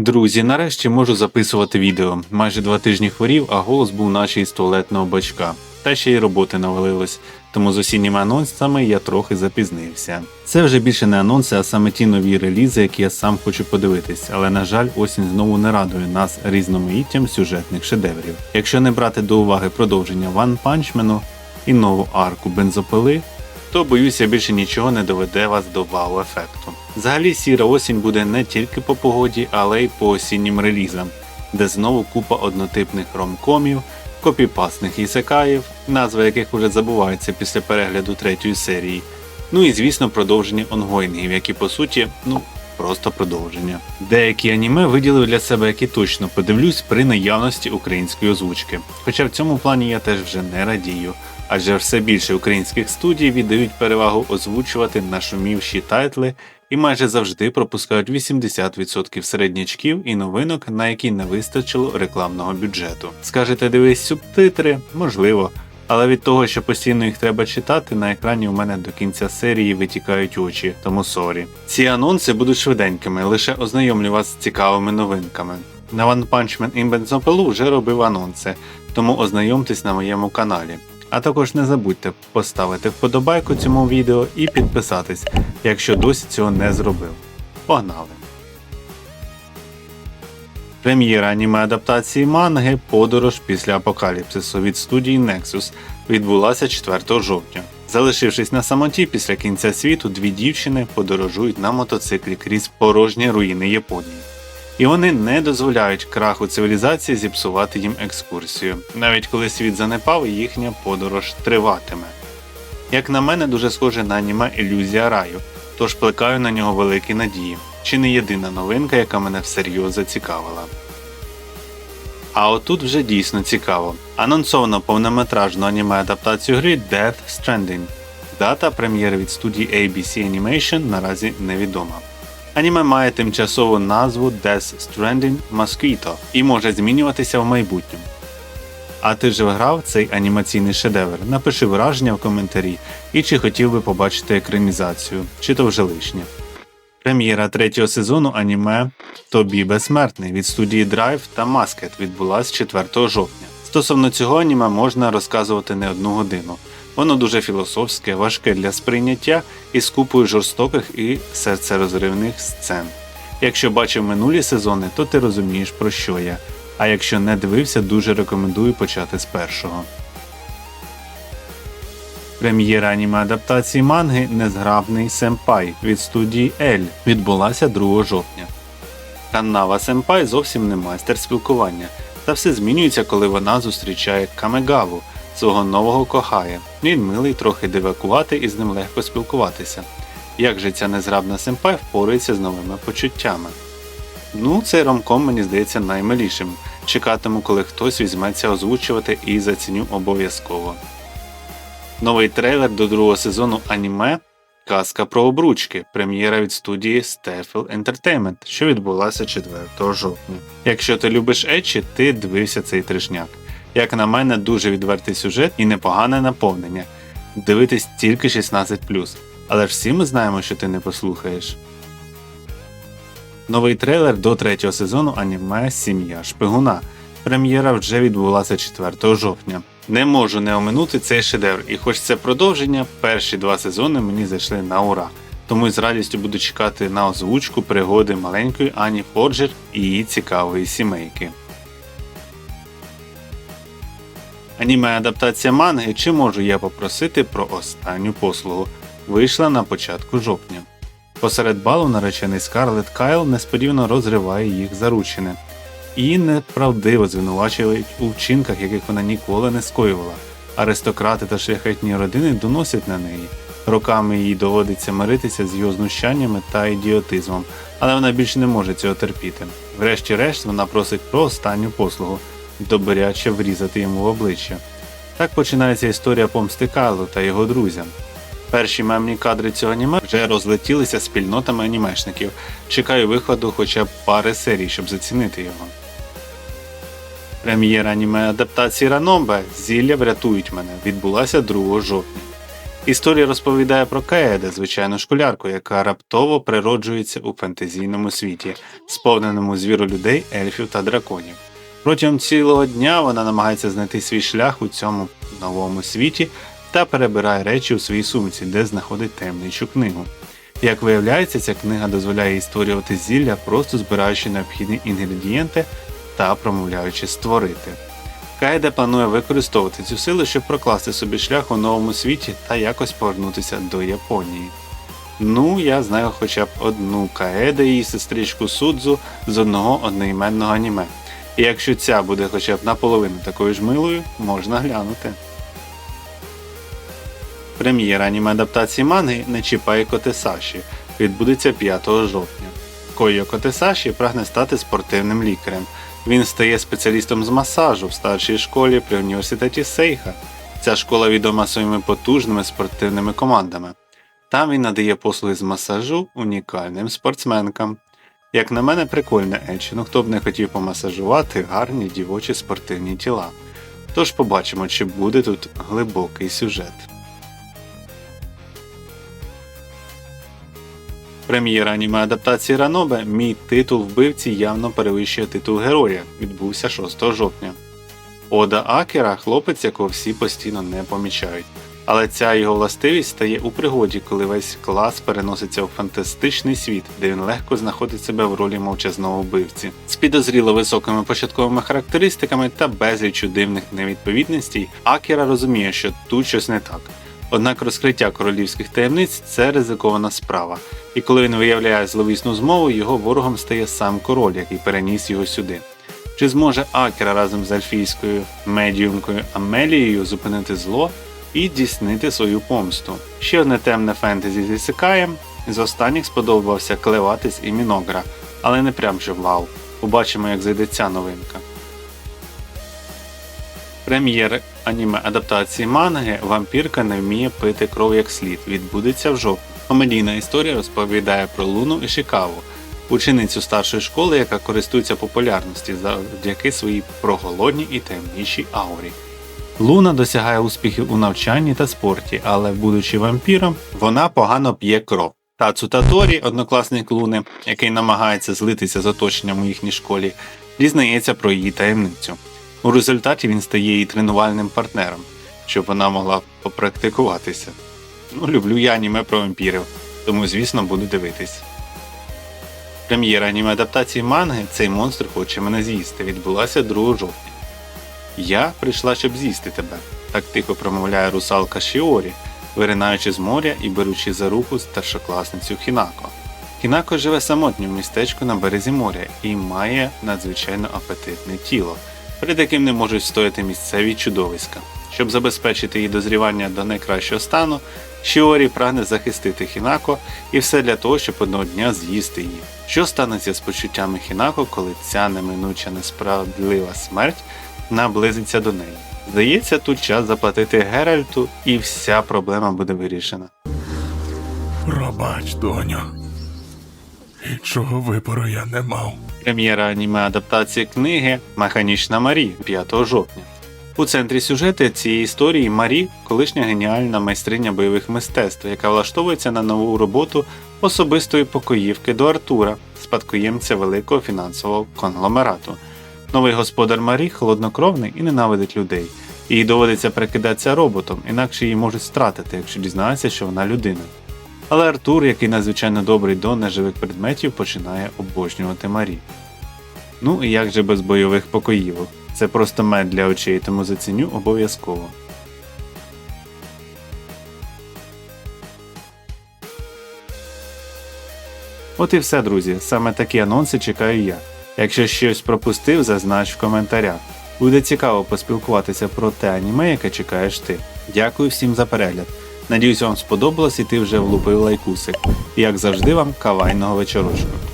Друзі, нарешті можу записувати відео. Майже два тижні хворів, а голос був наче із туалетного бачка. Та ще й роботи навалилось, тому з осінніми анонсами я трохи запізнився. Це вже більше не анонси, а саме ті нові релізи, які я сам хочу подивитись, але на жаль, осінь знову не радує нас різноманіттям сюжетних шедеврів. Якщо не брати до уваги продовження Ван Панчмену і нову арку бензопили, то боюся більше нічого не доведе вас до вау-ефекту. Взагалі сіра осінь буде не тільки по погоді, але й по осіннім релізам, де знову купа однотипних ромкомів, копіпасних ісекаїв, назви яких уже забуваються після перегляду третьої серії. Ну і звісно продовження онгоїнгів, які по суті, ну. Просто продовження. Деякі аніме виділив для себе, які точно подивлюсь при наявності української озвучки. Хоча в цьому плані я теж вже не радію, адже все більше українських студій віддають перевагу озвучувати нашумівші тайтли і майже завжди пропускають 80% середнячків і новинок, на які не вистачило рекламного бюджету. Скажете, дивись субтитри? Можливо. Але від того, що постійно їх треба читати, на екрані у мене до кінця серії витікають очі, тому сорі. Ці анонси будуть швиденькими, лише ознайомлю вас з цікавими новинками. На One Punch Man і Бензопилу вже робив анонси, тому ознайомтесь на моєму каналі. А також не забудьте поставити вподобайку цьому відео і підписатись, якщо досі цього не зробив. Погнали! Прем'єра аніме адаптації манги Подорож після апокаліпсису від студії Nexus відбулася 4 жовтня. Залишившись на самоті після кінця світу, дві дівчини подорожують на мотоциклі крізь порожні руїни Японії. І вони не дозволяють краху цивілізації зіпсувати їм екскурсію. Навіть коли світ занепав, їхня подорож триватиме. Як на мене, дуже схоже на аніме Ілюзія раю, тож плекаю на нього великі надії. Чи не єдина новинка, яка мене всерйоз зацікавила. А отут вже дійсно цікаво. Анонсовано повнометражну аніме адаптацію гри Death Stranding. Дата прем'єри від студії ABC Animation наразі невідома. Аніме має тимчасову назву Death Stranding Mosquito і може змінюватися в майбутньому. А ти ж грав цей анімаційний шедевр? Напиши враження в коментарі і чи хотів би побачити екранізацію, чи то вже лишнє. Прем'єра третього сезону аніме Тобі Безсмертний від студії Drive та Masket відбулась 4 жовтня. Стосовно цього аніме можна розказувати не одну годину. Воно дуже філософське, важке для сприйняття і купою жорстоких і серцерозривних сцен. Якщо бачив минулі сезони, то ти розумієш про що я. А якщо не дивився, дуже рекомендую почати з першого. Прем'єра аніме адаптації манги Незграбний Семпай від студії Ель відбулася 2 жовтня. Каннава Семпай зовсім не майстер спілкування, та все змінюється, коли вона зустрічає Камегаву, свого нового кохає. Він милий, трохи дивакувати і з ним легко спілкуватися. Як же ця незграбна Семпай впорається з новими почуттями? Ну, цей ромком мені здається наймилішим. Чекатиму, коли хтось візьметься озвучувати і заціню обов'язково. Новий трейлер до другого сезону аніме Казка про обручки, прем'єра від студії Steffel Entertainment, що відбулася 4 жовтня. Якщо ти любиш Ечі, ти дивився цей тришняк. Як на мене, дуже відвертий сюжет і непогане наповнення. Дивитись тільки 16, але ж всі ми знаємо, що ти не послухаєш. Новий трейлер до третього сезону аніме Сім'я Шпигуна. Прем'єра вже відбулася 4 жовтня. Не можу не оминути цей шедевр, і хоч це продовження, перші два сезони мені зайшли на ура. Тому із радістю буду чекати на озвучку пригоди маленької Ані Форджер і її цікавої сімейки. Аніме адаптація манги Чи можу я попросити про останню послугу вийшла на початку жовтня. Посеред балу наречений Скарлет Кайл несподівано розриває їх заручини і неправдиво звинувачують у вчинках, яких вона ніколи не скоювала. Аристократи та шляхетні родини доносять на неї. Роками їй доводиться миритися з його знущаннями та ідіотизмом, але вона більше не може цього терпіти. Врешті-решт вона просить про останню послугу добряче врізати йому в обличчя. Так починається історія помсти Кайлу та його друзям. Перші мемні кадри цього аніме вже розлетілися спільнотами анімешників. Чекаю виходу хоча б пари серій, щоб зацінити його. Прем'єра аніме адаптації Ранобе Зілля врятують мене відбулася 2 жовтня. Історія розповідає про Каеде, звичайну школярку, яка раптово природжується у фентезійному світі, сповненому звіру людей, ельфів та драконів. Протягом цілого дня вона намагається знайти свій шлях у цьому новому світі та перебирає речі у своїй сумці, де знаходить таємничу книгу. Як виявляється, ця книга дозволяє їй створювати зілля, просто збираючи необхідні інгредієнти та промовляючи створити. Каеде планує використовувати цю силу, щоб прокласти собі шлях у новому світі та якось повернутися до Японії. Ну, я знаю хоча б одну Каеде і її сестричку Судзу з одного одноіменного аніме. І якщо ця буде хоча б наполовину такою ж милою, можна глянути. Прем'єра аніме адаптації манги Не чіпай Котесаші відбудеться 5 жовтня. Койо Котесаші прагне стати спортивним лікарем. Він стає спеціалістом з масажу в старшій школі при університеті Сейха. Ця школа відома своїми потужними спортивними командами. Там він надає послуги з масажу унікальним спортсменкам. Як на мене, прикольне ечі, ну хто б не хотів помасажувати гарні дівочі спортивні тіла. Тож побачимо, чи буде тут глибокий сюжет. Прем'єра аніме адаптації Ранобе Мій титул вбивці явно перевищує титул героя. Відбувся 6 жовтня. Ода Акера хлопець, якого всі постійно не помічають. Але ця його властивість стає у пригоді, коли весь клас переноситься у фантастичний світ, де він легко знаходить себе в ролі мовчазного вбивці. З підозріло високими початковими характеристиками та безліччю дивних невідповідностей, Акера розуміє, що тут щось не так. Однак розкриття королівських таємниць це ризикована справа, і коли він виявляє зловісну змову, його ворогом стає сам король, який переніс його сюди. Чи зможе Акера разом з ельфійською медіумкою Амелією зупинити зло і дійснити свою помсту? Ще одне темне фентезі з Ісикаєм. З останніх сподобався Клеватис і Міногра, але не прям же вау. Побачимо, як зайде ця новинка. Прем'єр аніме адаптації манги Вампірка не вміє пити кров як слід відбудеться в жовтні. Комедійна історія розповідає про Луну і Шикаву, ученицю старшої школи, яка користується популярністю завдяки своїй проголодній і таємничій аурі. Луна досягає успіхів у навчанні та спорті, але, будучи вампіром, вона погано п'є кров. Тацу Таторі, однокласник Луни, який намагається злитися з оточенням у їхній школі, дізнається про її таємницю. У результаті він стає її тренувальним партнером, щоб вона могла попрактикуватися. Ну, люблю я аніме про вампірів, тому, звісно, буду дивитись. Прем'єра аніме адаптації манги Цей монстр хоче мене з'їсти відбулася 2 жовтня. Я прийшла, щоб з'їсти тебе, так тихо промовляє русалка Шіорі, виринаючи з моря і беручи за руку старшокласницю Хінако. Хінако живе самотньо в містечку на березі моря і має надзвичайно апетитне тіло, перед яким не можуть стояти місцеві чудовиська. Щоб забезпечити її дозрівання до найкращого стану, Шіорі прагне захистити Хінако і все для того, щоб одного дня з'їсти її. Що станеться з почуттями Хінако, коли ця неминуча несправедлива смерть наблизиться до неї? Здається, тут час заплатити Геральту, і вся проблема буде вирішена. Пробач, доню. Іншого вибору я не мав. Прем'єра аніме адаптації книги Механічна Марі 5 жовтня. У центрі сюжету цієї історії Марі, колишня геніальна майстриня бойових мистецтв, яка влаштовується на нову роботу особистої покоївки до Артура, спадкоємця великого фінансового конгломерату. Новий господар Марі холоднокровний і ненавидить людей. Їй доводиться прикидатися роботом, інакше її можуть стратити, якщо дізнаються, що вона людина. Але Артур, який надзвичайно добрий до неживих предметів, починає обожнювати Марі. Ну і як же без бойових покоївок? Це просто мед для очей, тому заціню обов'язково. От і все, друзі. Саме такі анонси чекаю я. Якщо щось пропустив, зазнач в коментарях. Буде цікаво поспілкуватися про те аніме, яке чекаєш ти. Дякую всім за перегляд. Надіюсь, вам сподобалось і ти вже влупив лайкусик. І як завжди вам кавайного вечорочку.